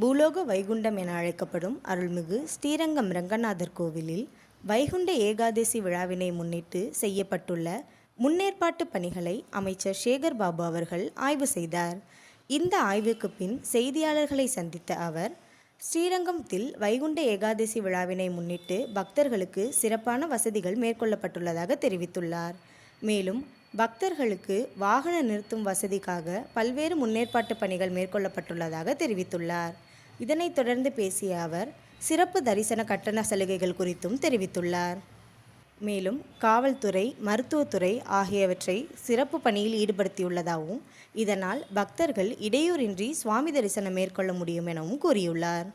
பூலோக வைகுண்டம் என அழைக்கப்படும் அருள்மிகு ஸ்ரீரங்கம் ரங்கநாதர் கோவிலில் வைகுண்ட ஏகாதசி விழாவினை முன்னிட்டு செய்யப்பட்டுள்ள முன்னேற்பாட்டு பணிகளை அமைச்சர் சேகர் பாபு அவர்கள் ஆய்வு செய்தார். இந்த ஆய்வுக்கு பின் செய்தியாளர்களை சந்தித்த அவர் ஸ்ரீரங்கத்தில் வைகுண்ட ஏகாதசி விழாவினை முன்னிட்டு பக்தர்களுக்கு சிறப்பான வசதிகள் மேற்கொள்ளப்பட்டுள்ளதாக தெரிவித்துள்ளார். மேலும் பக்தர்களுக்கு வாகன நிறுத்தும் வசதிக்காக பல்வேறு முன்னேற்பாட்டு பணிகள் மேற்கொள்ளப்பட்டுள்ளதாக தெரிவித்துள்ளார். இதனைத் தொடர்ந்து பேசிய அவர் சிறப்பு தரிசன கட்டண சலுகைகள் குறித்தும் தெரிவித்துள்ளார். மேலும் காவல்துறை மருத்துவத்துறை ஆகியவற்றை சிறப்பு பணியில் ஈடுபடுத்தியுள்ளதாகவும் இதனால் பக்தர்கள் இடையூறின்றி சுவாமி தரிசனம் மேற்கொள்ள முடியும் எனவும் கூறியுள்ளார்.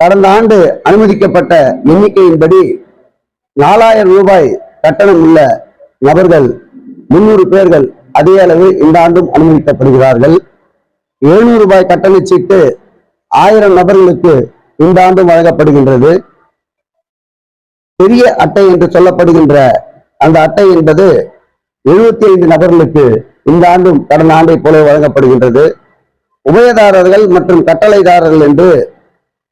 கடந்த ஆண்டு அனுமதிக்கப்பட்ட எண்ணிக்கையின்படி நாலாயிரம் ரூபாய் கட்டணம் உள்ள நபர்கள் முன்னூறு பேர்கள் அதே அளவு இந்த ஆண்டும் அனுமதிக்கப்படுகிறார்கள். எழுநூறு ரூபாய் கட்டண சீட்டு ஆயிரம் நபர்களுக்கு இந்த ஆண்டும் வழங்கப்படுகின்றது. பெரிய அட்டை என்று சொல்லப்படுகின்ற அந்த அட்டை என்பது எழுபத்தி ஐந்து நபர்களுக்கு இந்த ஆண்டும் கடந்த ஆண்டை போல வழங்கப்படுகின்றது. உபயதாரர்கள் மற்றும் கட்டளைதாரர்கள் என்று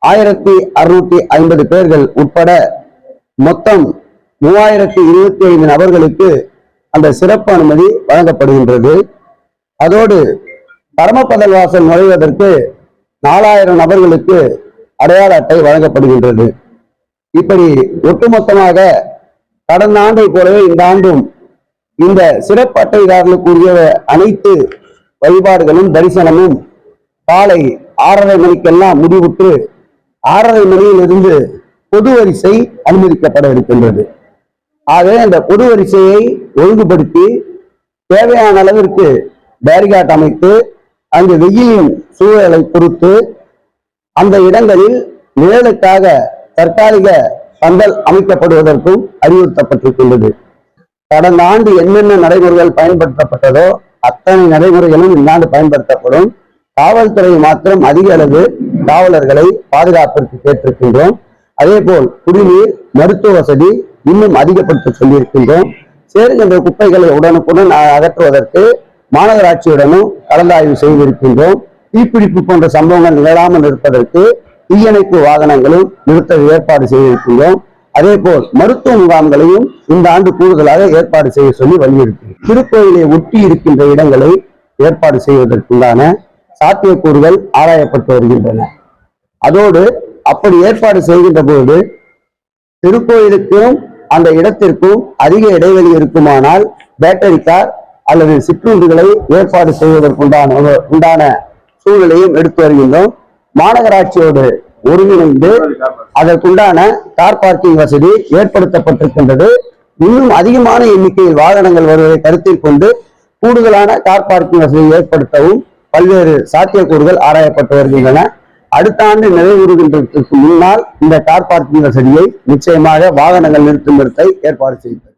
ஆயிரத்தி அறுநூத்தி ஐம்பது பேர்கள் உட்பட மொத்தம் மூவாயிரத்தி இருபத்தி ஐந்து நபர்களுக்கு அந்த சிறப்பு அனுமதி வழங்கப்படுகின்றது. அதோடு பரமபதல் வாசல் நுழைவதற்கு நாலாயிரம் நபர்களுக்கு அடையாள அட்டை வழங்கப்படுகின்றது. இப்படி ஒட்டுமொத்தமாக கடந்த ஆண்டை போலவே இந்த ஆண்டும் இந்த சிறப்பு அட்டைதாரர்களுக்குரிய அனைத்து வழிபாடுகளும் தரிசனமும் காலை ஆறரை மணிக்கெல்லாம் முடிவுற்று ஆறரை மணியிலிருந்து பொது வரிசை அனுமதிக்கப்பட இருக்கின்றது ஆகவே அந்த பொது வரிசையை ஒழுங்குபடுத்தி தேவையான அளவிற்கு பேரிகாட் அமைத்து அந்த வெயிலின் சூழலை பொறுத்து அந்த இடங்களில் நிழலுக்காக தற்காலிக பந்தல் அமைக்கப்படுவதற்கும் அறிவுறுத்தப்பட்டிருக்கின்றது. கடந்த ஆண்டு என்னென்ன நடைமுறைகள் பயன்படுத்தப்பட்டதோ அத்தனை நடைமுறைகளும் இந்த ஆண்டு பயன்படுத்தப்படும். காவல்துறை மாத்திரம் அதிக அளவு காவலர்களை பாதுகாப்பிற்கு கேட்டிருக்கின்றோம். அதே போல் குடிநீர் மருத்துவ வசதி இன்னும் அதிகப்படுத்த சொல்லியிருக்கின்றோம். சேருகின்ற குப்பைகளை உடனுக்குடன் அகற்றுவதற்கு மாநகராட்சியுடனும் கலந்தாய்வு செய்திருக்கின்றோம். தீப்பிடிப்பு போன்ற சம்பவங்கள் நிகழாமல் இருப்பதற்கு தீயணைப்பு வாகனங்களும் நிறுத்த ஏற்பாடு செய்திருக்கின்றோம். அதே போல் மருத்துவ முகாம்களையும் இந்த ஆண்டு கூடுதலாக ஏற்பாடு செய்ய சொல்லி வலியுறுத்தி திருக்கோயிலை ஒட்டி இருக்கின்ற இடங்களை ஏற்பாடு செய்வதற்குண்டான சாத்தியக்கூறுகள் ஆராயப்பட்டு வருகின்றன. அதோடு அப்படி ஏற்பாடு செய்கின்ற போது திருக்கோயிலுக்கும் அந்த இடத்திற்கும் அதிக இடைவெளி இருக்குமானால் பேட்டரி கார் அல்லது சிற்றூர்களை ஏற்பாடு செய்வதற்குண்டான உண்டான சூழ்நிலையும் எடுத்து வருகின்றோம். மாநகராட்சியோடு ஒருங்கிணைந்து அதற்குண்டான கார் பார்க்கிங் வசதி ஏற்படுத்தப்பட்டிருக்கின்றது. இன்னும் அதிகமான எண்ணிக்கையில் வாகனங்கள் வருவதை கருத்தில் கொண்டு கூடுதலான கார் பார்க்கிங் வசதியை ஏற்படுத்தவும் பல்வேறு சாத்தியக்கூறுகள் ஆராயப்பட்டு வருகின்றன. அடுத்த ஆண்டு நிறைவுறுகின்றதற்கு முன்னால் இந்த கார் பார்க்கிங் வசதியை நிச்சயமாக வாகனங்கள் நிறுத்தும் இடத்தை ஏற்பாடு செய்யும்